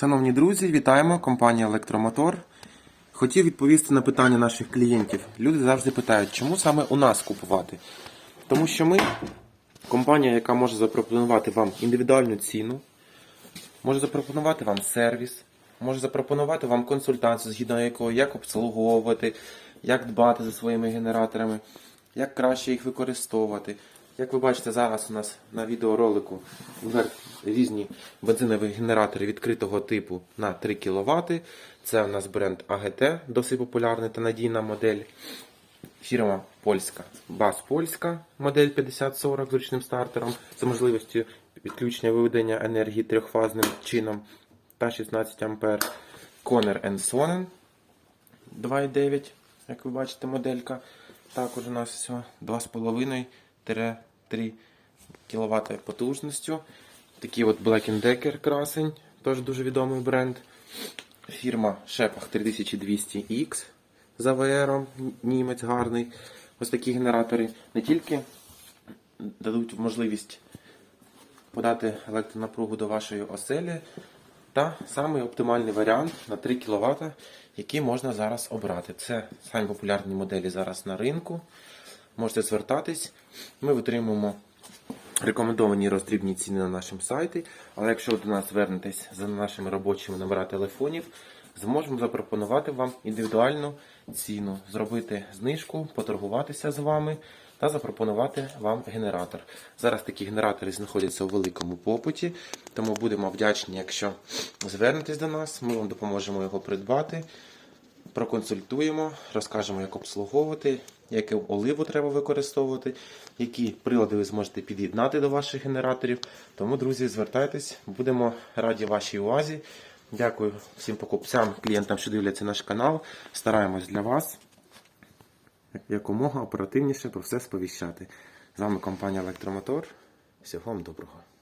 Шановні друзі, вітаємо! Компанія Електромотор. Хотів відповісти на питання наших клієнтів. Люди завжди питають, чому саме у нас купувати. Тому що ми компанія, яка може запропонувати вам індивідуальну ціну, може запропонувати вам сервіс, може запропонувати вам консультацію, згідно якої як обслуговувати, як дбати за своїми генераторами, як краще їх використовувати. Як ви бачите, зараз у нас на відеоролику різні бензинові генератори відкритого типу на 3 кВт. Це у нас бренд АГТ, досить популярна та надійна модель. Фірма польська, БАС польська, модель 5040 з ручним стартером з можливістю відключення виведення енергії трьохфазним чином та 16 А. Конер Sonnen 2.9, як ви бачите, моделька. Також у нас всього 2,5-3 кВт потужністю. Такий от Black Decker красень, теж дуже відомий бренд. Фірма Шепах 3200X з АВРом, німець гарний. Ось такі генератори не тільки дадуть можливість подати електронапругу до вашої оселі, та самий оптимальний варіант на 3 кВт, який можна зараз обрати. Це самі популярні моделі зараз на ринку. Можете звертатись. Ми витримуємо рекомендовані роздрібні ціни на нашому сайті. Але якщо ви до нас звернетесь за нашими робочими номера телефонів, зможемо запропонувати вам індивідуальну ціну, зробити знижку, поторгуватися з вами та запропонувати вам генератор. Зараз такі генератори знаходяться у великому попиті, тому будемо вдячні, якщо звернетесь до нас, ми вам допоможемо його придбати проконсультуємо, розкажемо, як обслуговувати, яку оливу треба використовувати, які прилади ви зможете під'єднати до ваших генераторів. Тому, друзі, звертайтесь, будемо раді вашій увазі. Дякую всім покупцям, клієнтам, що дивляться наш канал. Стараємось для вас якомога оперативніше про все сповіщати. З вами компанія Електромотор. Всього вам доброго.